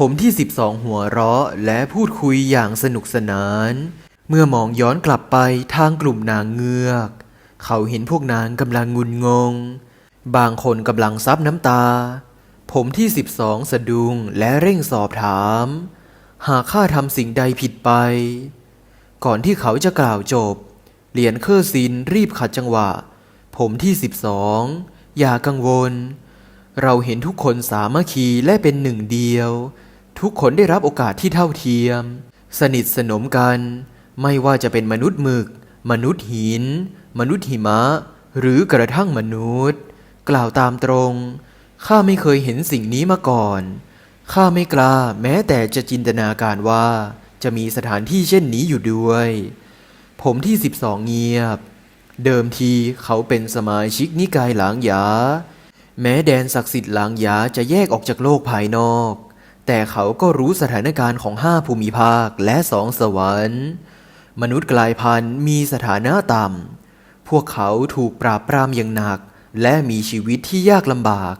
ผมที่ 12 หัวเราะและพูดคุยอย่างสนุกสนาน เมื่อมองย้อนกลับไปทางกลุ่มนางเงือก เขาเห็นพวกนางกำลังงุนงง บางคนกำลังซับน้ำตา ผมที่ 12 สะดุ้งและเร่งสอบถาม หากข้าทำสิ่งใดผิดไป ก่อนที่เขาจะกล่าวจบ เหรียญเคอร์ซินรีบขัดจังหวะ ผมที่ 12 อย่ากังวล เราเห็นทุกคนสามัคคีและเป็นหนึ่งเดียว ทุกคนได้รับโอกาสที่เท่าเทียม สนิทสนมกัน ไม่ว่าจะเป็นมนุษย์หมึก มนุษย์หิน มนุษย์หิมะ หรือกระทั่งมนุษย์ กล่าวตามตรงข้าไม่เคยเห็นสิ่งนี้มาก่อนข้าไม่กล้าแม้แต่จะจินตนาการว่าจะมีสถานที่เช่นนี้อยู่ด้วย ผมที่12เงียบ เดิมทีเขาเป็นสมาชิกนิกายหลางหยา แม้แดนศักดิ์สิทธิ์หลางหยาจะแยกออกจากโลกภายนอก แต่เขาก็รู้สถานการณ์ของห้าภูมิภาคและสองสวรรค์ มนุษย์กลายพันธุ์มีสถานะต่ำ พวกเขาถูกปราบปรามอย่างหนัก และมีชีวิตที่ยากลำบาก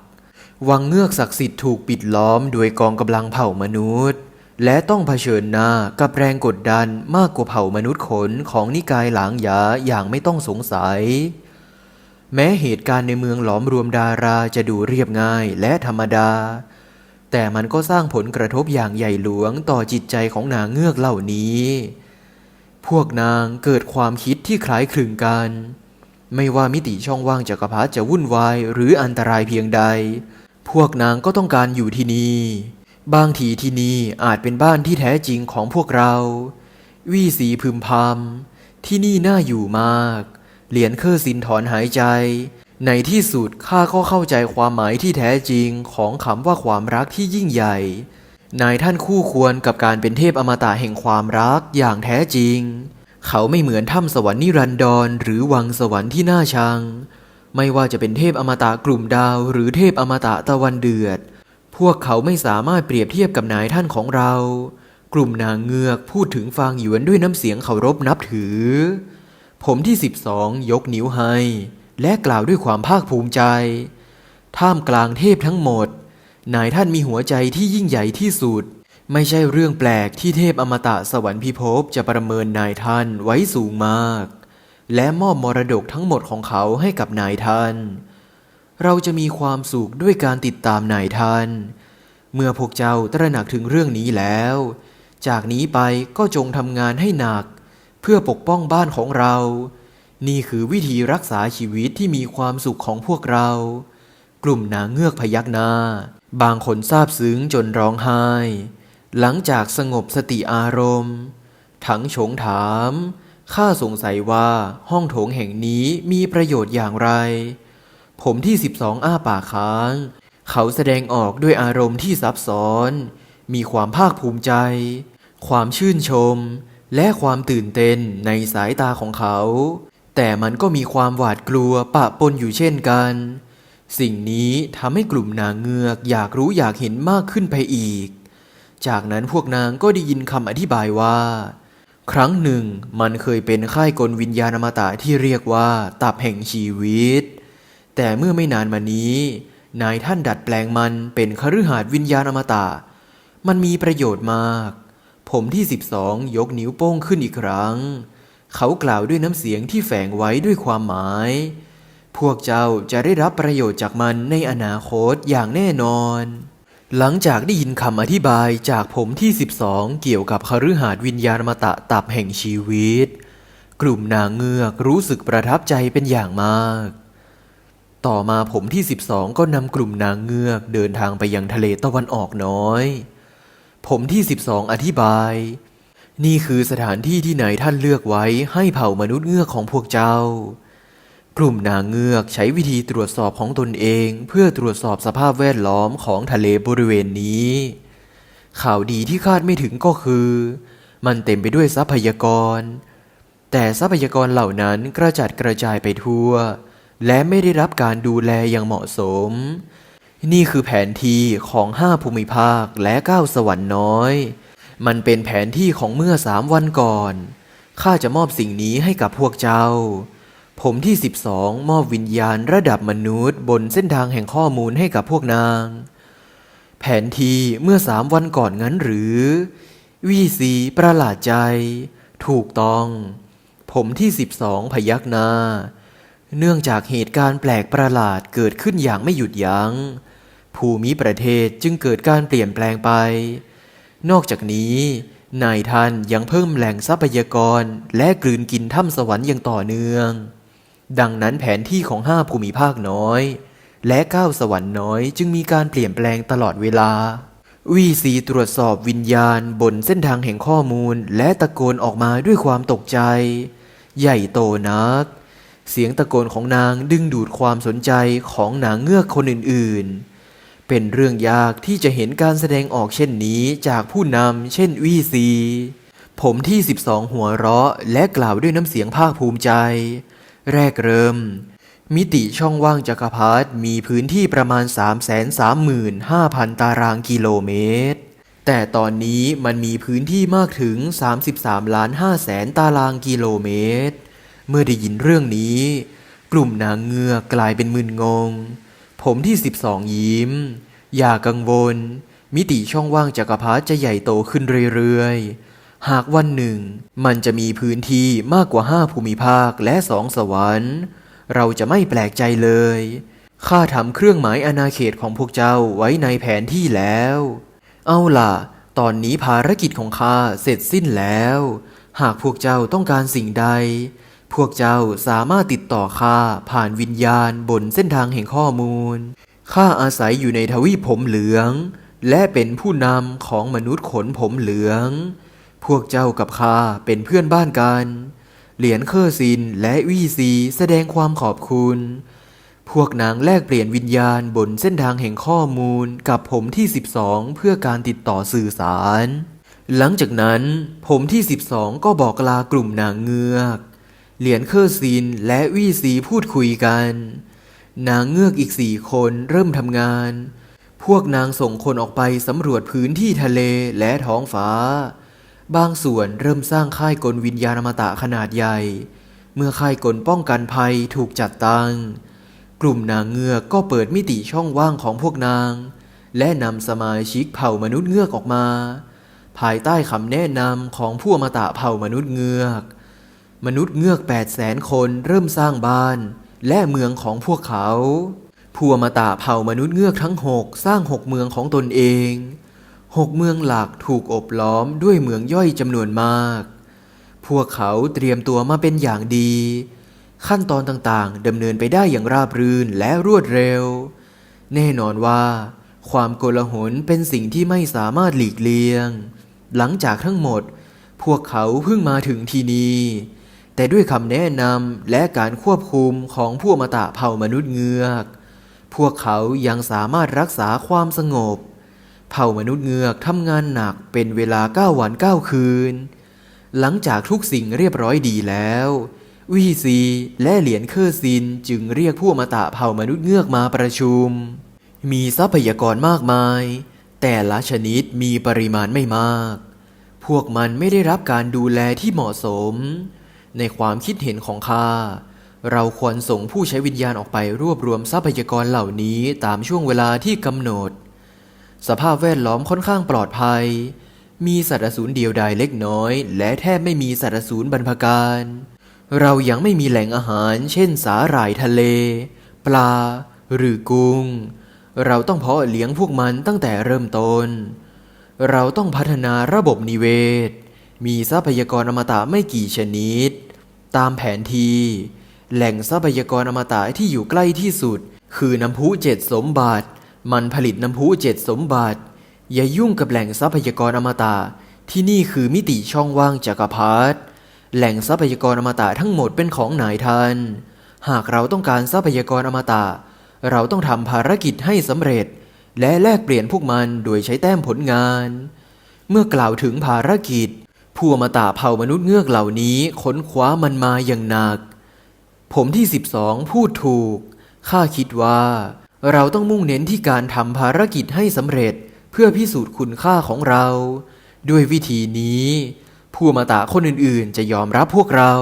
วังเงือกศักดิ์สิทธิ์ถูกปิดล้อมโดยกองกำลังเผ่ามนุษย์ และต้องเผชิญหน้ากับแรงกดดันมากกว่าเผ่ามนุษย์ขนของนิกายหลางหยาอย่างไม่ต้องสงสัย แม้เหตุการณ์ในเมืองหลอมรวมดาราจะดูเรียบง่ายและธรรมดา แต่มันก็สร้างผลกระทบอย่างใหญ่หลวงต่อจิตใจของนางเงือกเหล่านี้ พวกนางเกิดความคิดที่คล้ายคลึงกัน ไม่ว่ามิติช่องว่างจักรพรรดิจะวุ่นวายหรืออันตรายเพียงใด พวกนางก็ต้องการอยู่ที่นี่บางทีที่นี่อาจเป็นบ้านที่แท้จริงของพวกเรา วี่สีพึมพำที่นี่น่าอยู่มาก เหรียญเคอร์ซินถอนหายใจ ในที่สุดข้าก็เข้าใจความหมายที่แท้จริงของคำว่าความรักที่ยิ่งใหญ่ นายท่านคู่ควรกับการเป็นเทพอมตะแห่งความรักอย่างแท้จริง เขาไม่เหมือนถ้ำสวรรค์นิรันดรหรือวังสวรรค์ที่น่าชัง ไม่ว่าจะเป็นเทพอมตะกลุ่มดาวหรือเทพอมตะตะวันเดือด พวกเขาไม่สามารถเปรียบเทียบกับนายท่านของเรา กลุ่มนางเงือกพูดถึงฟางหยวนด้วยน้ำเสียงเคารพนับถือ ผมที่12ยกนิ้วให้ และกล่าวด้วยความภาคภูมิใจ ท่ามกลางเทพทั้งหมด นายท่านมีหัวใจที่ยิ่งใหญ่ที่สุด ไม่ใช่เรื่องแปลกที่เทพอมตะสวรรค์พิภพจะประเมินนายท่านไว้สูงมาก และมอบมรดกทั้งหมดของเขาให้กับนายท่าน เราจะมีความสุขด้วยการติดตามนายท่าน เมื่อพวกเจ้าตระหนักถึงเรื่องนี้แล้ว จากนี้ไปก็จงทำงานให้หนัก เพื่อปกป้องบ้านของเรา นี่คือวิธีรักษาชีวิตที่มีความสุขของพวกเรา กลุ่มนางเงือกพยักหน้า บางคนซาบซึ้งจนร้องไห้ หลังจากสงบสติอารมณ์ ทั้งชงถาม ข้าสงสัยว่าห้องโถงแห่งนี้มีประโยชน์อย่างไร ผมที่12อ้าปากค้าง เขาแสดงออกด้วยอารมณ์ที่ซับซ้อน มีความภาคภูมิใจ ความชื่นชม และความตื่นเต้นในสายตาของเขา แต่มันก็มีความหวาดกลัวปะปนอยู่เช่นกัน สิ่งนี้ทำให้กลุ่มนางเงือกอยากรู้อยากเห็นมากขึ้นไปอีก จากนั้นพวกนางก็ได้ยินคำอธิบายว่า ครั้งหนึ่งมันเคยเป็นค่ายกลวิญญาณอมตะที่เรียกว่าตับแห่งชีวิต แต่เมื่อไม่นานมานี้ นายท่านดัดแปลงมันเป็นคฤหาสน์วิญญาณอมตะ มันมีประโยชน์มาก ผมที่ 12 ยกนิ้วโป้งขึ้นอีกครั้ง เขากล่าวด้วยน้ำเสียงที่แฝงไว้ด้วยความหมาย พวกเจ้าจะได้รับประโยชน์จากมันในอนาคตอย่างแน่นอน หลังจากได้ยินคำอธิบายจากผมที่ 12 เกี่ยวกับคฤหาสน์วิญญาณอมตะตับแห่งชีวิต กลุ่มนางเงือกรู้สึกประทับใจเป็นอย่างมาก ต่อมาผมที่ 12 ก็นำกลุ่มนางเงือกเดินทางไปยังทะเลตะวันออกน้อย ผมที่ 12 อธิบาย นี่คือสถานที่ที่นายท่านเลือกไว้ให้เผ่ามนุษย์เงือกของพวกเจ้า กลุ่มนางเงือกใช้วิธีตรวจสอบของตนเอง เพื่อตรวจสอบสภาพแวดล้อมของทะเลบริเวณนี้ ข่าวดีที่คาดไม่ถึงก็คือ มันเต็มไปด้วยทรัพยากร แต่ทรัพยากรเหล่านั้นกระจัดกระจายไปทั่ว และไม่ได้รับการดูแลอย่างเหมาะสม นี่คือแผนที่ของห้าภูมิภาคและเก้าสวรรค์น้อย มันเป็นแผนที่ของเมื่อสามวันก่อน ข้าจะมอบสิ่งนี้ให้กับพวกเจ้า ผมที่12มอบวิญญาณระดับมนุษย์ บนเส้นทางแห่งข้อมูลให้กับพวกนาง แผนที่เมื่อสามวันก่อนงั้นหรือ วีซีประหลาดใจ ถูกต้อง ผมที่สิบสองพยักหน้า เนื่องจากเหตุการณ์แปลกประหลาดเกิดขึ้นอย่างไม่หยุดยัง้ง ภูมิประเทศจึงเกิดการเปลี่ยนแปลงไป นอกจากนี้นายท่านยังเพิ่มแหล่งทรัพยากรและกลืนกินถ้ำสวรรค์อย่างต่อเนื่อง ดังนั้นแผนที่ของห้าภูมิภาคน้อย และเก้าสวรรค์น้อยจึงมีการเปลี่ยนแปลงตลอดเวลา วีซีตรวจสอบวิญญาณบนเส้นทางแห่งข้อมูลและตะโกนออกมาด้วยความตกใจ ใหญ่โตนัก เสียงตะโกนของนางดึงดูดความสนใจของนางเงือกคนอื่นๆ เป็นเรื่องยากที่จะเห็นการแสดงออกเช่นนี้จากผู้นำเช่นวีซี ผมที่ 12 หัวเราะและกล่าวด้วยน้ำเสียงภาคภูมิใจ แรกเริ่ม มิติช่องว่างจักรพรรดิมีพื้นที่ประมาณ 335,000 ตารางกิโลเมตร แต่ตอนนี้มันมีพื้นที่มากถึง 33ล้าน5แสนตารางกิโลเมตร เมื่อได้ยินเรื่องนี้ กลุ่มนางเงือกกลายเป็นมึนงง ผมที่12ยิ้ม อย่ากังวล มิติช่องว่างจักรพรรดิจะใหญ่โตขึ้นเรื่อยๆ หากวันหนึ่ง มันจะมีพื้นที่มากกว่า5ภูมิภาคและสองสวรรค์ เราจะไม่แปลกใจเลยข้าทำเครื่องหมายอาณาเขตของพวกเจ้าไว้ในแผนที่แล้ว เอาล่ะ ตอนนี้ภารกิจของข้าเสร็จสิ้นแล้ว หากพวกเจ้าต้องการสิ่งใด พวกเจ้าสามารถติดต่อข้าผ่านวิญญาณบนเส้นทางแห่งข้อมูล ข้าอาศัยอยู่ในทวีปผมเหลือง และเป็นผู้นำของมนุษย์ขนผมเหลือง พวกเจ้ากับข้าเป็นเพื่อนบ้านกัน เหรียญเคอร์ซินและวีซีแสดงความขอบคุณ พวกนางแลกเปลี่ยนวิญญาณบนเส้นทางแห่งข้อมูลกับผมที่ 12 เพื่อการติดต่อสื่อสาร หลังจากนั้นผมที่ 12 ก็บอกลากลุ่มนางเงือก เหรียญเคอร์ซินและวีซีพูดคุยกัน นางเงือกอีกสี่คนเริ่มทำงาน พวกนางส่งคนออกไปสำรวจพื้นที่ทะเลและท้องฟ้า บางส่วนเริ่มสร้างค่ายกลวิญญาณมตะขนาดใหญ่ เมื่อค่ายกลป้องกันภัยถูกจัดตั้ง กลุ่มนางเงือกก็เปิดมิติช่องว่างของพวกนาง และนำสมาชิกเผ่ามนุษย์เงือกออกมา ภายใต้คำแนะนำของผู้อมตะเผ่ามนุษย์เงือก มนุษย์เงือก8 0 0แสนคนเริ่มสร้างบ้าน และเมืองของพวกเขาผู้อมตะเผ่ามนุษย์เงือกทั้งหกสร้างหกเมืองของตนเองหกเมืองหลักถูกอบล้อมด้วยเมืองย่อยจำนวนมาก พวกเขาเตรียมตัวมาเป็นอย่างดี ขั้นตอนต่างๆดำเนินไปได้อย่างราบรื่นและรวดเร็ว แน่นอนว่า ความโกลาหลเป็นสิ่งที่ไม่สามารถหลีกเลี่ยง หลังจากทั้งหมด พวกเขาเพิ่งมาถึงที่นี่ แต่ด้วยคำแนะนำและการควบคุมของผู้อมตะเผ่ามนุษย์เงือก พวกเขายังสามารถรักษาความสงบ เผ่ามนุษย์เงือกทำงานหนักเป็นเวลาเก้าวันเก้าคืน หลังจากทุกสิ่งเรียบร้อยดีแล้ววีซีและเหรียญเคอร์ซินจึงเรียกผู้อมตะเผ่ามนุษย์เงือกมาประชุม มีทรัพยากรมากมาย แต่ละชนิดมีปริมาณไม่มาก พวกมันไม่ได้รับการดูแลที่เหมาะสม ในความคิดเห็นของข้าเราควรส่งผู้ใช้วิญญาณออกไปรวบรวมทรัพยากรเหล่านี้ตามช่วงเวลาที่กำหนด สภาพแวดล้อมค่อนข้างปลอดภัย มีสัตว์สูรเดียวดายเล็กน้อย และแทบไม่มีสัตว์สูรบรรพการ เรายังไม่มีแหล่งอาหาร เช่นสาหร่ายทะเล ปลา หรือกุ้ง เราต้องเพาะเลี้ยงพวกมันตั้งแต่เริ่มต้น เราต้องพัฒนาระบบนิเวศ มีทรัพยากรอมตะไม่กี่ชนิด ตามแผนที่แหล่งทรัพยากรอมตะที่อยู่ใกล้ที่สุด คือน้ำพุเจ็ดสมบัติมันผลิตน้ำพุเจ็ดสมบัติ อย่ายุ่งกับแหล่งทรัพยากรอมตะ ที่นี่คือมิติช่องว่างจักรพรรดิแหล่งทรัพยากรอมตะทั้งหมดเป็นของนายท่าน หากเราต้องการทรัพยากรอมตะ เราต้องทำภารกิจให้สำเร็จ และแลกเปลี่ยนพวกมันโดยใช้แต้มผลงาน เมื่อกล่าวถึงภารกิจ ผู้อมตะเผ่ามนุษย์เงือกเหล่านี้ค้นคว้ามันมาอย่างหนัก ผมที่12พูดถูก ข้าคิดว่า เราต้องมุ่งเน้นที่การทำภารกิจให้สำเร็จเพื่อพิสูจน์คุณค่าของเรา ด้วยวิธีนี้ ผู้อมตะคนอื่นๆ จะยอมรับพวกเรา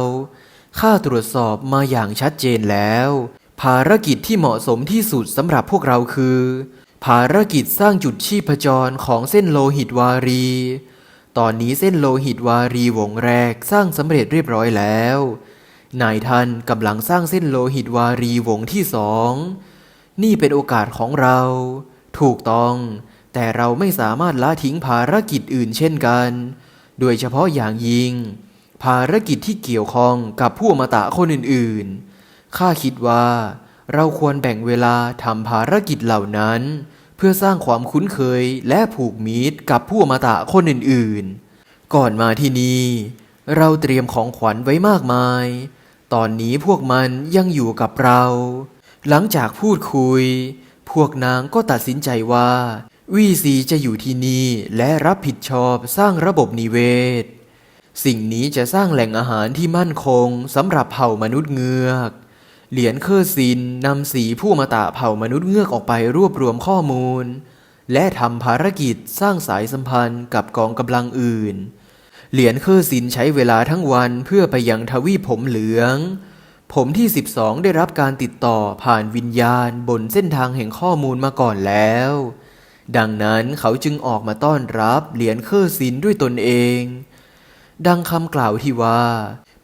ข้าตรวจสอบมาอย่างชัดเจนแล้ว ภารกิจที่เหมาะสมที่สุดสำหรับพวกเราคือ ภารกิจสร้างจุดชีพจรของเส้นโลหิตวารี ตอนนี้เส้นโลหิตวารีวงแรกสร้างสำเร็จเรียบร้อยแล้ว นายท่านกำลังสร้างเส้นโลหิตวารีวงที่สอง นี่เป็นโอกาสของเรา ถูกต้อง แต่เราไม่สามารถละทิ้งภารกิจอื่นเช่นกัน โดยเฉพาะอย่างยิ่ง ภารกิจที่เกี่ยวข้องกับผู้อมตะคนอื่นๆ ข้าคิดว่า เราควรแบ่งเวลาทำภารกิจเหล่านั้น พื่อสร้างความคุ้นเคยและผูกมิตรกับผู้อมตะคนอื่นๆ ก่อนมาที่นี่ เราเตรียมของขวัญไว้มากมาย ตอนนี้พวกมันยังอยู่กับเรา หลังจากพูดคุย พวกนางก็ตัดสินใจว่า วีซีจะอยู่ที่นี่และรับผิดชอบสร้างระบบนิเวศ สิ่งนี้จะสร้างแหล่งอาหารที่มั่นคงสำหรับเผ่ามนุษย์เงือก เหรียญเคอร์ซินนำสีผู้มาตะเผ่ามนุษย์เงือกออกไปรวบรวมข้อมูล และทำภารกิจสร้างสายสัมพันธ์กับกองกำลังอื่น เหรียญเคอร์ซินใช้เวลาทั้งวันเพื่อไปยังทวีผมเหลือง ผมที่ 12 ได้รับการติดต่อผ่านวิญญาณบนเส้นทางแห่งข้อมูลมาก่อนแล้ว ดังนั้นเขาจึงออกมาต้อนรับเหรียญเคอร์ซินด้วยตนเอง ดังคำกล่าวที่ว่า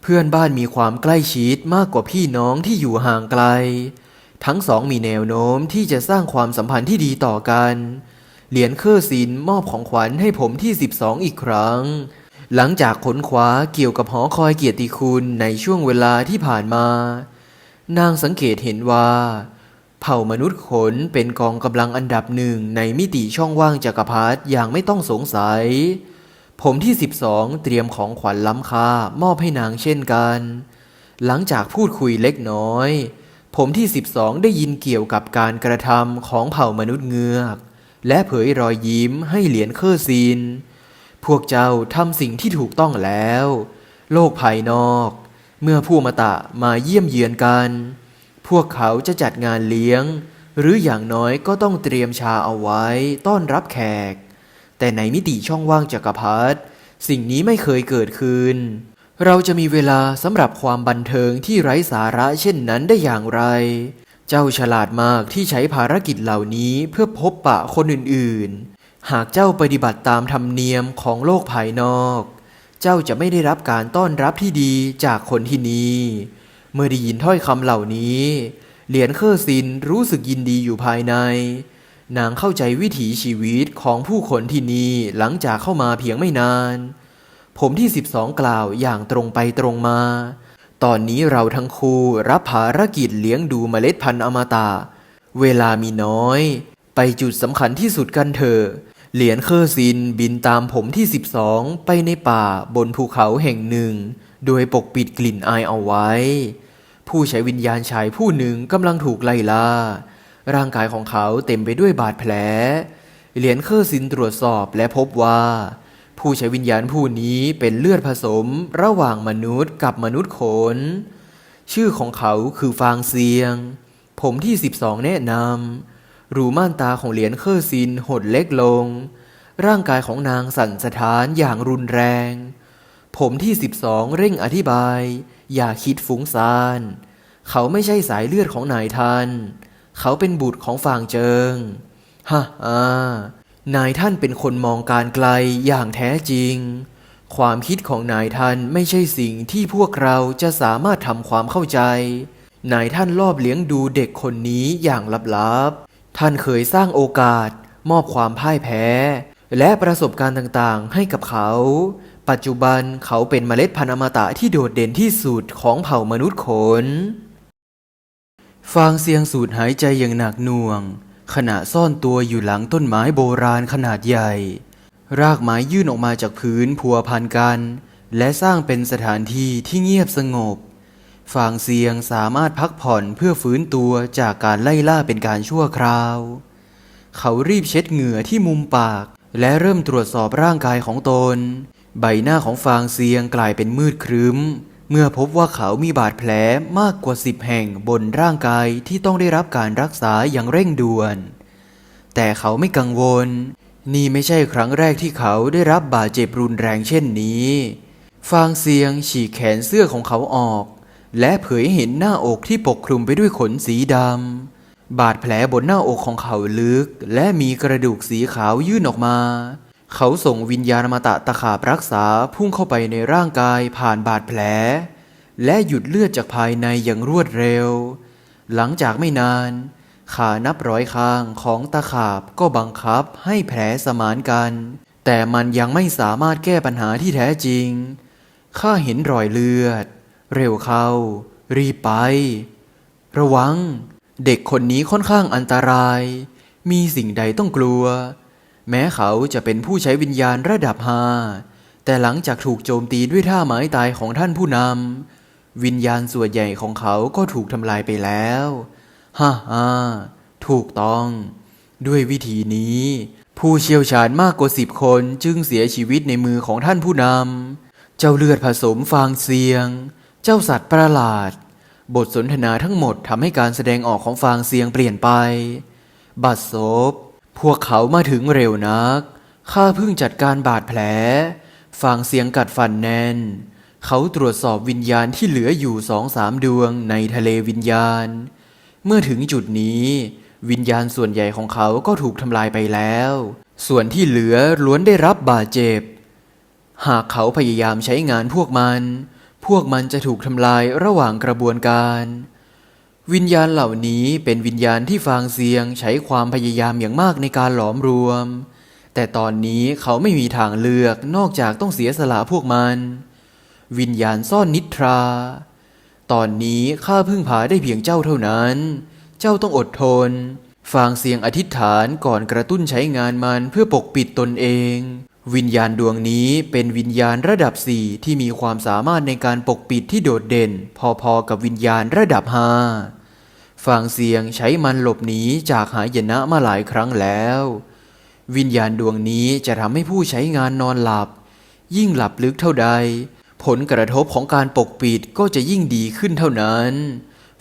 เพื่อนบ้านมีความใกล้ชิดมากกว่าพี่น้องที่อยู่ห่างไกล ทั้งสองมีแนวโน้มที่จะสร้างความสัมพันธ์ที่ดีต่อกัน เหรียญเคอร์ซินมอบของขวัญให้ผมที่ 12 อีกครั้ง หลังจากค้นคว้าเกี่ยวกับหอคอยเกียรติคุณในช่วงเวลาที่ผ่านมา นางสังเกตเห็นว่า เผ่ามนุษย์ขนเป็นกองกำลังอันดับหนึ่งในมิติช่องว่างจักรพรรดิอย่างไม่ต้องสงสัย ผมที่ 12 เตรียมของขวัญล้ำค่ามอบให้นางเช่นกัน หลังจากพูดคุยเล็กน้อย ผมที่ 12 ได้ยินเกี่ยวกับการกระทำของเผ่ามนุษย์เงือก และเผยรอยยิ้มให้เหรียญเคอร์ซินพวกเจ้าทำสิ่งที่ถูกต้องแล้ว โลกภายนอก เมื่อผู้มาตะมาเยี่ยมเยือนกัน พวกเขาจะจัดงานเลี้ยง หรืออย่างน้อยก็ต้องเตรียมชาเอาไว้ต้อนรับแขก แต่ในมิติช่องว่างจักรพรรดิสิ่งนี้ไม่เคยเกิดขึ้น เราจะมีเวลาสำหรับความบันเทิงที่ไร้สาระเช่นนั้นได้อย่างไร เจ้าฉลาดมากที่ใช้ภารกิจเหล่านี้เพื่อพบปะคนอื่นๆ หากเจ้าปฏิบัติตามธรรมเนียมของโลกภายนอก เจ้าจะไม่ได้รับการต้อนรับที่ดีจากคนที่นี่เมื่อได้ยินถ้อยคำเหล่านี้ เหรียญเคอร์ซินรู้สึกยินดีอยู่ภายใน นางเข้าใจวิถีชีวิตของผู้คนที่นี่หลังจากเข้ามาเพียงไม่นาน ผมที่ 12 กล่าวอย่างตรงไปตรงมา ตอนนี้เราทั้งคู่รับภารกิจเลี้ยงดูเมล็ดพันธุ์อมตะ เวลามีน้อย ไปจุดสำคัญที่สุดกันเถอะเหรียญเคอร์ซินบินตามผมที่ 12 ไปในป่าบนภูเขาแห่งหนึ่ง โดยปกปิดกลิ่นอายเอาไว้ ผู้ใช้วิญญาณชายผู้หนึ่งกำลังถูกไล่ล่า ร่างกายของเขาเต็มไปด้วยบาดแผล เหรียญเคอร์ซินตรวจสอบและพบว่า ผู้ใช้วิญญาณผู้นี้เป็นเลือดผสมระหว่างมนุษย์กับมนุษย์ขน ชื่อของเขาคือฟางเซียง ผมที่ 12 แนะนำรูม่านตาของเหรียญเคอร์ซินหดเล็กลง ร่างกายของนางสั่นสะท้านอย่างรุนแรง ผมที่ 12 เร่งอธิบาย อย่าคิดฟุ้งซ่าน เขาไม่ใช่สายเลือดของนายท่าน เขาเป็นบุตรของฟางเจิงฮะอ่านายท่านเป็นคนมองการไกลอย่างแท้จริง ความคิดของนายท่านไม่ใช่สิ่งที่พวกเราจะสามารถทำความเข้าใจ นายท่านรอบเลี้ยงดูเด็กคนนี้อย่างลับๆ ท่านเคยสร้างโอกาส มอบความพ่ายแพ้ และประสบการณ์ต่างๆ ให้กับเขา ปัจจุบันเขาเป็นเมล็ดพันธุ์อมตะที่โดดเด่นที่สุดของเผ่ามนุษย์ขน ฟางเสียงสูดหายใจอย่างหนักหน่วง ขณะซ่อนตัวอยู่หลังต้นไม้โบราณขนาดใหญ่ รากไม้ยื่นออกมาจากพื้นพัวพันกัน และสร้างเป็นสถานที่ที่เงียบสงบ ฟางเสียงสามารถพักผ่อนเพื่อฟื้นตัวจากการไล่ล่าเป็นการชั่วคราว เขารีบเช็ดเหงื่อที่มุมปาก และเริ่มตรวจสอบร่างกายของตน ใบหน้าของฟางเซียงกลายเป็นมืดครึ้ม เมื่อพบว่าเขามีบาดแผลมากกว่าสิบแห่งบนร่างกายที่ต้องได้รับการรักษาอย่างเร่งด่วน แต่เขาไม่กังวล นี่ไม่ใช่ครั้งแรกที่เขาได้รับบาดเจ็บรุนแรงเช่นนี้ฟางเซียงฉีกแขนเสื้อของเขาออก และเผยเห็นหน้าอกที่ปกคลุมไปด้วยขนสีดำ บาดแผลบนหน้าอกของเขาลึก และมีกระดูกสีขาวยื่นออกมา เขาส่งวิญญาณมาตะตะขาบรักษาพุ่งเข้าไปในร่างกายผ่านบาดแผล และหยุดเลือดจากภายในอย่างรวดเร็ว หลังจากไม่นาน ขานับร้อยข้างของตะขาบก็บังคับให้แผลสมานกัน แต่มันยังไม่สามารถแก้ปัญหาที่แท้จริง ข้าเห็นรอยเลือด เร็วเข้า รีบไป ระวัง เด็กคนนี้ค่อนข้างอันตราย มีสิ่งใดต้องกลัว แม้เขาจะเป็นผู้ใช้วิญญาณระดับห้าแต่หลังจากถูกโจมตีด้วยท่าไม้ตายของท่านผู้นำวิญญาณส่วนใหญ่ของเขาก็ถูกทำลายไปแล้วฮ่าฮ่าถูกต้อง ด้วยวิธีนี้ ผู้เชี่ยวชาญมากกว่าสิบคนจึงเสียชีวิตในมือของท่านผู้นำเจ้าเลือดผสมฟางเสียง เจ้าสัตว์ประหลาด บทสนทนาทั้งหมดทำให้การแสดงออกของฟางเสียงเปลี่ยนไป บัดซบ พวกเขามาถึงเร็วนัก ข้าเพิ่งจัดการบาดแผลฟางเสียงกัดฟันแน่น เขาตรวจสอบวิญญาณที่เหลืออยู่สองสามดวงในทะเลวิญญาณ เมื่อถึงจุดนี้ วิญญาณส่วนใหญ่ของเขาก็ถูกทำลายไปแล้ว ส่วนที่เหลือล้วนได้รับบาดเจ็บ หากเขาพยายามใช้งานพวกมัน พวกมันจะถูกทำลายระหว่างกระบวนการ วิญญาณเหล่านี้เป็นวิญญาณที่ฟางเซียงใช้ความพยายามอย่างมากในการหลอมรวม แต่ตอนนี้เขาไม่มีทางเลือกนอกจากต้องเสียสละพวกมัน วิญญาณซ่อนนิทรา ตอนนี้ข้าพึ่งพาได้เพียงเจ้าเท่านั้น เจ้าต้องอดทน ฟางเสียงอธิษฐานก่อนกระตุ้นใช้งานมันเพื่อปกปิดตนเอง วิญญาณดวงนี้เป็นวิญญาณระดับสี่ที่มีความสามารถในการปกปิดที่โดดเด่น พอๆกับวิญญาณระดับห้า ฟางเสียงใช้มันหลบหนีจากหายนะมาหลายครั้งแล้ว วิญญาณดวงนี้จะทำให้ผู้ใช้งานนอนหลับ ยิ่งหลับลึกเท่าใด ผลกระทบของการปกปิดก็จะยิ่งดีขึ้นเท่านั้น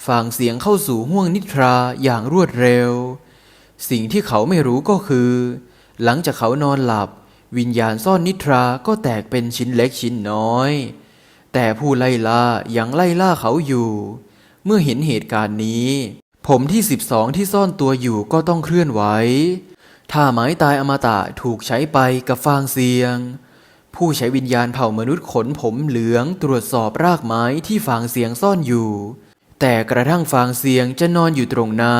ฟางเสียงเข้าสู่ห้วงนิทราอย่างรวดเร็ว สิ่งที่เขาไม่รู้ก็คือ หลังจากเขานอนหลับ วิญญาณซ่อนนิทราก็แตกเป็นชิ้นเล็กชิ้นน้อย แต่ผู้ไล่ล่ายังไล่ล่าเขาอยู่ เมื่อเห็นเหตุการณ์นี้ ผมที่ 12 ที่ซ่อนตัวอยู่ก็ต้องเคลื่อนไหวถ้าไม้ตายอมตะถูกใช้ไปกับฟางเสียง ผู้ใช้วิญญาณเผ่ามนุษย์ขนผมเหลืองตรวจสอบรากไม้ที่ฟางเสียงซ่อนอยู่ แต่กระทั่งฟางเสียงจะนอนอยู่ตรงหน้า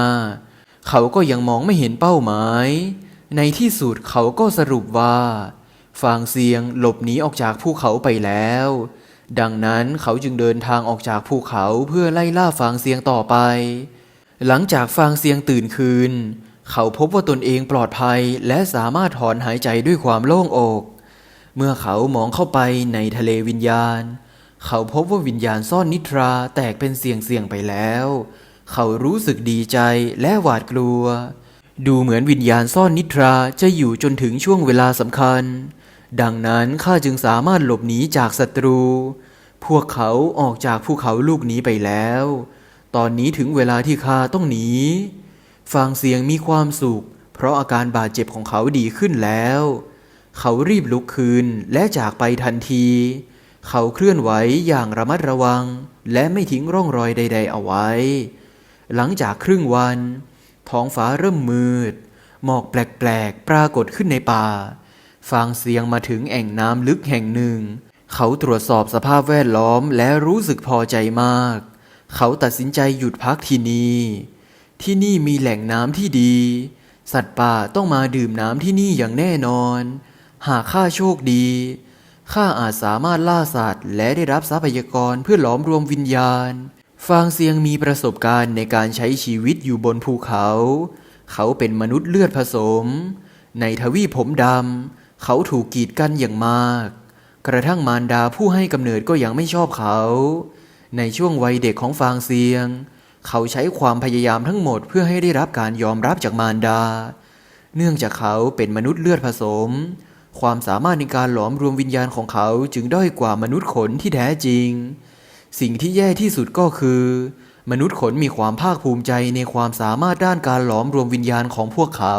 เขาก็ยังมองไม่เห็นเป้าหมาย ในที่สุดเขาก็สรุปว่า ฟางเสียงหลบหนีออกจากภูเขาไปแล้ว ดังนั้นเขาจึงเดินทางออกจากภูเขาเพื่อไล่ล่าฟางเสียงต่อไป หลังจากฟางเสียงตื่นคืน เขาพบว่าตนเองปลอดภัยและสามารถถอนหายใจด้วยความโล่งอก เมื่อเขามองเข้าไปในทะเลวิญญาณ เขาพบว่าวิญญาณซ่อนนิทราแตกเป็นเสียงเสียงๆไปแล้ว เขารู้สึกดีใจและหวาดกลัว ดูเหมือนวิญญาณซ่อนนิทราจะอยู่จนถึงช่วงเวลาสำคัญ ดังนั้นข้าจึงสามารถหลบหนีจากศัตรู พวกเขาออกจากภูเขาลูกนี้ไปแล้ว ตอนนี้ถึงเวลาที่ข้าต้องหนี ฟังเสียงมีความสุข เพราะอาการบาดเจ็บของเขาดีขึ้นแล้ว เขารีบลุกคืนและจากไปทันที เขาเคลื่อนไหวอย่างระมัดระวัง และไม่ทิ้งร่องรอยใด ๆ เอาไว้ หลังจากครึ่งวัน ท้องฟ้าเริ่มมืด หมอกแปลกๆปรากฏขึ้นในป่า ฟางเสียงมาถึงแอ่งน้ำลึกแห่งหนึ่ง เขาตรวจสอบสภาพแวดล้อมและรู้สึกพอใจมาก เขาตัดสินใจหยุดพักที่นี่ ที่นี่มีแหล่งน้ำที่ดี สัตว์ป่าต้องมาดื่มน้ำที่นี่อย่างแน่นอน หากข้าโชคดีข้าอาจสามารถล่าสัตว์ และได้รับทรัพยากรเพื่อหลอมรวมวิญญาณ ฟางเซียงมีประสบการณ์ในการใช้ชีวิตอยู่บนภูเขา เขาเป็นมนุษย์เลือดผสม ในทวีปผมดำ เขาถูกกีดกันอย่างมาก กระทั่งมารดาผู้ให้กำเนิดก็ยังไม่ชอบเขา ในช่วงวัยเด็กของฟางเซียง เขาใช้ความพยายามทั้งหมดเพื่อให้ได้รับการยอมรับจากมารดา เนื่องจากเขาเป็นมนุษย์เลือดผสม ความสามารถในการหลอมรวมวิญญาณของเขาจึงด้อยกว่ามนุษย์ขนที่แท้จริง สิ่งที่แย่ที่สุดก็คือ มนุษย์ขนมีความภาคภูมิใจในความสามารถด้านการหลอมรวมวิญญาณของพวกเขา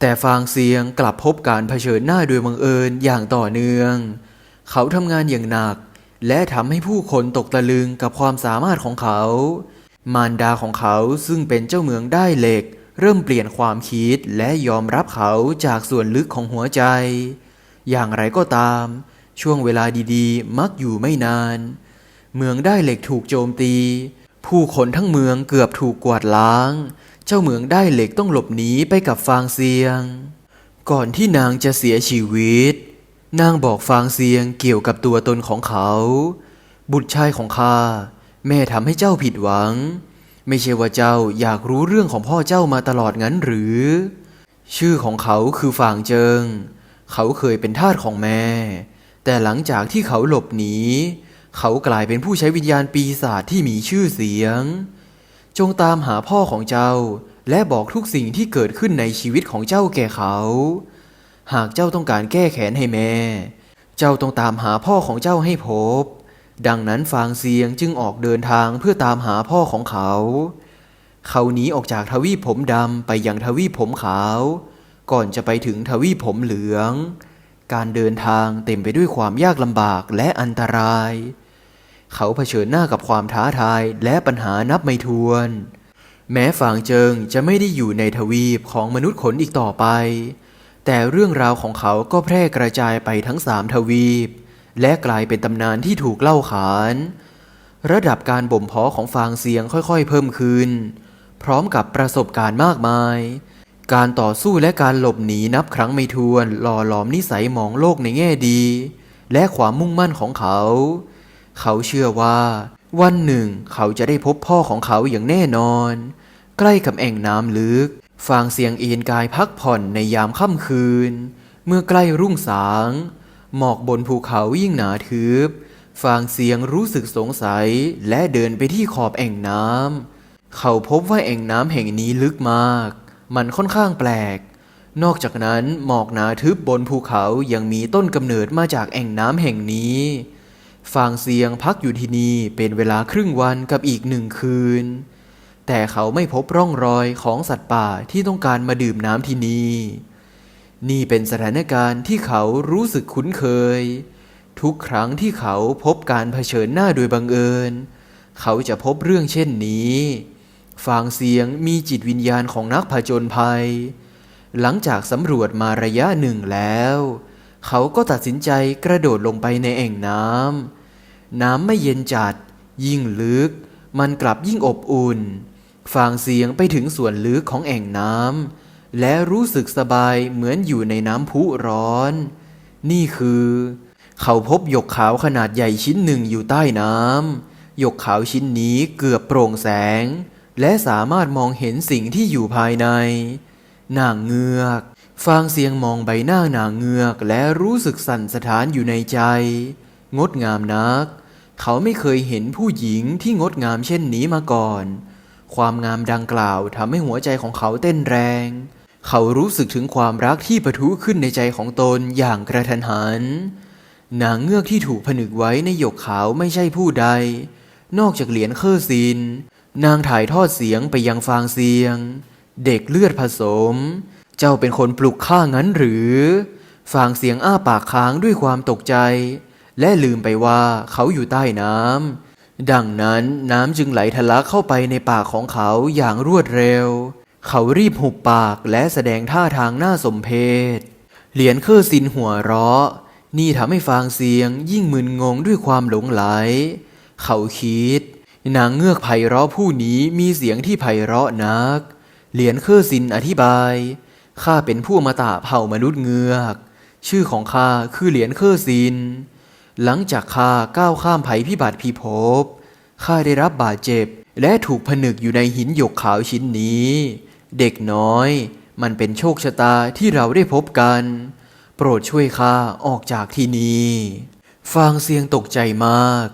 แต่ฟางเซียงกลับพบการเผชิญหน้าโดยบังเอิญอย่างต่อเนื่อง เขาทำงานอย่างหนัก และทำให้ผู้คนตกตะลึงกับความสามารถของเขา มารดาของเขาซึ่งเป็นเจ้าเมืองได้เหล็ก เริ่มเปลี่ยนความคิดและยอมรับเขาจากส่วนลึกของหัวใจ อย่างไรก็ตาม ช่วงเวลาดีๆ มักอยู่ไม่นาน เมืองได้เหล็กถูกโจมตี ผู้คนทั้งเมืองเกือบถูกกวาดล้าง เจ้าเหมืองได้เหล็กต้องหลบหนีไปกับฟางเซียง ก่อนที่นางจะเสียชีวิต นางบอกฟางเซียงเกี่ยวกับตัวตนของเขา บุตรชายของข้าแม่ทำให้เจ้าผิดหวัง ไม่ใช่ว่าเจ้าอยากรู้เรื่องของพ่อเจ้ามาตลอดงั้นหรือ ชื่อของเขาคือฝางเจิง เขาเคยเป็นทาสของแม่ แต่หลังจากที่เขาหลบหนีเขากลายเป็นผู้ใช้วิญญาณปีศาจที่มีชื่อเสียง จงตามหาพ่อของเจ้า และบอกทุกสิ่งที่เกิดขึ้นในชีวิตของเจ้าแก่เขา หากเจ้าต้องการแก้แค้นให้แม่ เจ้าต้องตามหาพ่อของเจ้าให้พบ ดังนั้นฟางเซียงจึงออกเดินทางเพื่อตามหาพ่อของเขา เขาหนีออกจากทวีปผมดำไปยังทวีปผมขาว ก่อนจะไปถึงทวีปผมเหลือง การเดินทางเต็มไปด้วยความยากลำบากและอันตราย เขาเผชิญหน้ากับความท้าทายและปัญหานับไม่ถ้วน แม้ฝางเจิงจะไม่ได้อยู่ในทวีปของมนุษย์ขนอีกต่อไป แต่เรื่องราวของเขาก็แพร่กระจายไปทั้งสามทวีป และกลายเป็นตำนานที่ถูกเล่าขาน ระดับการบ่มเพาะของฟางเสียงค่อยๆ เพิ่มขึ้น พร้อมกับประสบการณ์มากมายการต่อสู้และการหลบหนีนับครั้งไม่ถ้วน หล่อหลอมนิสัยมองโลกในแง่ดี และความมุ่งมั่นของเขา เขาเชื่อว่า วันหนึ่งเขาจะได้พบพ่อของเขาอย่างแน่นอน ใกล้กับแอ่งน้ำลึก ฟางเสียงเอียนกายพักผ่อนในยามค่ำคืน เมื่อใกล้รุ่งสาง หมอกบนภูเขายิ่งหนาทึบ ฟางเสียงรู้สึกสงสัยและเดินไปที่ขอบแอ่งน้ำ เขาพบว่าแอ่งน้ำแห่งนี้ลึกมาก มันค่อนข้างแปลกนอกจากนั้นหมอกหนาทึบบนภูเขายังมีต้นกำเนิดมาจากแอ่งน้ำแห่งนี้ ฟางเซียงพักอยู่ที่นี่เป็นเวลาครึ่งวันกับอีกหนึ่งคืน แต่เขาไม่พบร่องรอยของสัตว์ป่าที่ต้องการมาดื่มน้ำที่นี่ นี่เป็นสถานการณ์ที่เขารู้สึกคุ้นเคย ทุกครั้งที่เขาพบการเผชิญหน้าโดยบังเอิญ เขาจะพบเรื่องเช่นนี้ฟางเสียงมีจิตวิญญาณของนักผจญภัย หลังจากสำรวจมาระยะหนึ่งแล้ว เขาก็ตัดสินใจกระโดดลงไปในแอ่งน้ำ น้ำไม่เย็นจัด ยิ่งลึก มันกลับยิ่งอบอุ่นฟางเสียงไปถึงส่วนลึกของแอ่งน้ำและรู้สึกสบายเหมือนอยู่ในน้ำพุร้อน นี่คือ เขาพบหยกขาวขนาดใหญ่ชิ้นหนึ่งอยู่ใต้น้ำหยกขาวชิ้นนี้เกือบโปร่งแสง และสามารถมองเห็นสิ่งที่อยู่ภายในนางเงือกฟางเสียงมองใบหน้านางเงือกและรู้สึกสั่นสะท้านอยู่ในใจ งดงามนัก เขาไม่เคยเห็นผู้หญิงที่งดงามเช่นนี้มาก่อน ความงามดังกล่าวทำให้หัวใจของเขาเต้นแรง เขารู้สึกถึงความรักที่ปะทุขึ้นในใจของตนอย่างกระทันหัน นางเงือกที่ถูกผนึกไว้ในหยกขาวไม่ใช่ผู้ใด นอกจากเหรียญเคอร์ซิน นางถ่ายทอดเสียงไปยังฟางเสียง เด็กเลือดผสม เจ้าเป็นคนปลุกข้างั้นหรือ ฟางเสียงอ้าปากค้างด้วยความตกใจ และลืมไปว่าเขาอยู่ใต้น้ำดังนั้นน้ำจึงไหลทะลักเข้าไปในปากของเขาอย่างรวดเร็ว เขารีบหุบปากและแสดงท่าทางน่าสมเพชเหรียญเคอร์ซินหัวเราะ นี่ทำให้ฟางเสียงยิ่งมึนงงด้วยความหลงไหล เขาคิด นางเงือกไพเราะผู้นี้มีเสียงที่ไพเราะนัก เหรียญเคอร์ซินอธิบายข้าเป็นผู้มาตะเผ่ามนุษย์เงือก ชื่อของข้าคือเหรียญเคอร์ซิน หลังจากข้าก้าวข้ามภัยพิบัติพิภพข้าได้รับบาดเจ็บ และถูกผนึกอยู่ในหินหยกขาวชิ้นนี้ เด็กน้อย มันเป็นโชคชะตาที่เราได้พบกัน โปรดช่วยข้าออกจากที่นี้ฟางเสียงตกใจมาก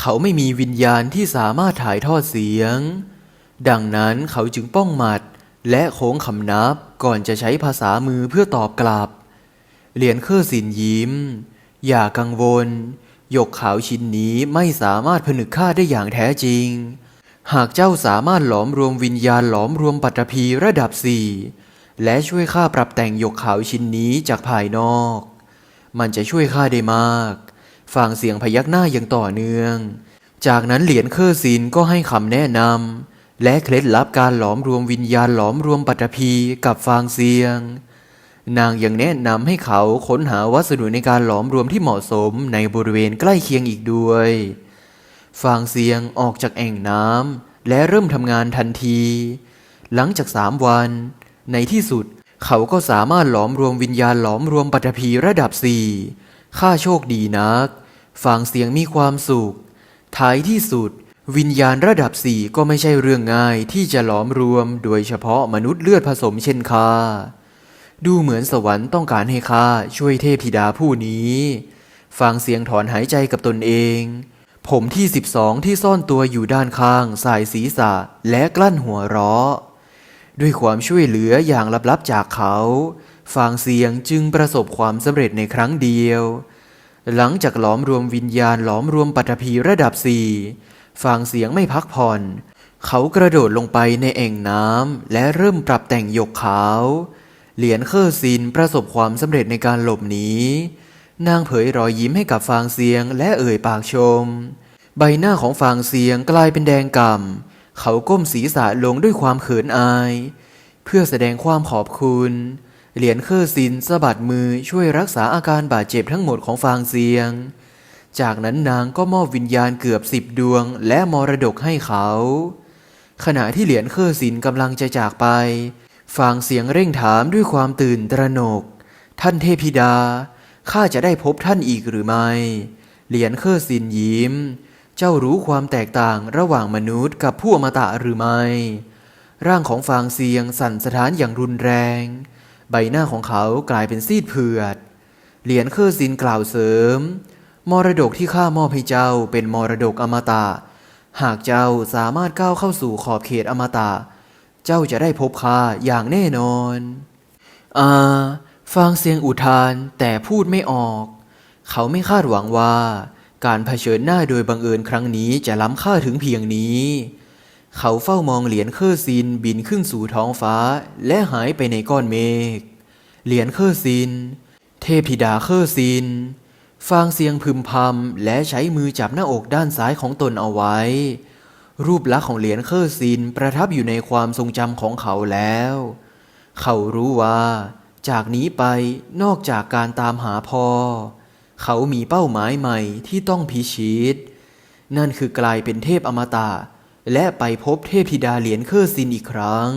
เขาไม่มีวิญญาณที่สามารถถ่ายทอดเสียง ดังนั้นเขาจึงป้องหมัด และโค้งคำนับก่อนจะใช้ภาษามือเพื่อตอบกลับ เหรียญเคอร์สินยิ้ม อย่ากังวล หยกขาวชิ้นนี้ไม่สามารถผนึกข้าได้อย่างแท้จริง หากเจ้าสามารถหลอมรวมวิญญาณหลอมรวมปัตภีระดับสี่และช่วยข้าปรับแต่งหยกขาวชิ้นนี้จากภายนอก มันจะช่วยข้าได้มากฟังเสียงพยักหน้าอย่างต่อเนื่อง จากนั้นเหรียญเคอร์ซินก็ให้คำแนะนำและเคล็ดลับการหลอมรวมวิญญาณหลอมรวมปัตภีกับฟางเซียง นางยังแนะนำให้เขาค้นหาวัสดุในการหลอมรวมที่เหมาะสมในบริเวณใกล้เคียงอีกด้วยฟางเซียงออกจากแอ่งน้ำและเริ่มทำงานทันที หลังจากสามวัน ในที่สุดเขาก็สามารถหลอมรวมวิญญาณหลอมรวมปัตภีระดับสี่ข้าโชคดีนัก ฟางเสียงมีความสุข ท้ายที่สุด วิญญาณระดับสี่ก็ไม่ใช่เรื่องง่ายที่จะหลอมรวมโดยเฉพาะมนุษย์เลือดผสมเช่นข้า ดูเหมือนสวรรค์ต้องการให้ข้าช่วยเทพธิดาผู้นี้ ฟังเสียงถอนหายใจกับตนเอง ผมที่สิบสองที่ซ่อนตัวอยู่ด้านข้างสายศีรษะและกลั้นหัวเราะ ด้วยความช่วยเหลืออย่างลับๆจากเขา ฟางเสียงจึงประสบความสำเร็จในครั้งเดียว หลังจากหลอมรวมวิญญาณหลอมรวมปัตภีระดับสี่ฟางเสียงไม่พักผ่อน เขากระโดดลงไปในแอ่งน้ำและเริ่มปรับแต่งหยกขาว เหรียญเคอร์ซินประสบความสำเร็จในการหลบหนีนางเผยรอยยิ้มให้กับฟางเสียงและเอ่ยปากชม ใบหน้าของฟางเสียงกลายเป็นแดงก่ำเขาก้มศีรษะลงด้วยความเขินอาย เพื่อแสดงความขอบคุณ เหรียญเคอร์ซินสะบัดมือช่วยรักษาอาการบาดเจ็บทั้งหมดของฟางเสียง จากนั้นนางก็มอบวิญญาณเกือบสิบดวง และมรดกให้เขา ขณะที่เหรียญเคอร์ซินกำลังจะจากไป ฟางเสียงเร่งถามด้วยความตื่นตระหนก ท่านเทพิดา ข้าจะได้พบท่านอีกหรือไม่ เหรียญเคอร์ซินยิ้ม เจ้ารู้ความแตกต่างระหว่างมนุษย์กับผู้อมตะหรือไม่ ร่างของฟางเสียงสั่นสะท้านอย่างรุนแรง ใบหน้าของเขากลายเป็นซีดเผือด เหรียญเคอร์ซินกล่าวเสริม มรดกที่ข้ามอบให้เจ้าเป็นมรดกอมตะ หากเจ้าสามารถก้าวเข้าสู่ขอบเขตอมตะ เจ้าจะได้พบข้าอย่างแน่นอนอ่าฟังเสียงอุทานแต่พูดไม่ออก เขาไม่คาดหวังว่า การเผชิญหน้าโดยบังเอิญครั้งนี้จะล้ำค่าถึงเพียงนี้ เขาเฝ้ามองเหรียญเคอร์ซินบินขึ้นสู่ท้องฟ้าและหายไปในก้อนเมฆ เหรียญเคอร์ซิน เทพธิดาเคอร์ซินฟางเสียงพึมพำและใช้มือจับหน้าอกด้านซ้ายของตนเอาไว้ รูปลักษณ์ของเหรียญเคอร์ซินประทับอยู่ในความทรงจำของเขาแล้ว เขารู้ว่า จากนี้ไปนอกจากการตามหาพ่อ เขามีเป้าหมายใหม่ที่ต้องพิชิต นั่นคือกลายเป็นเทพอมตะ และไปพบเทพธิดาเหรียญเคอร์ซินอีกครั้ง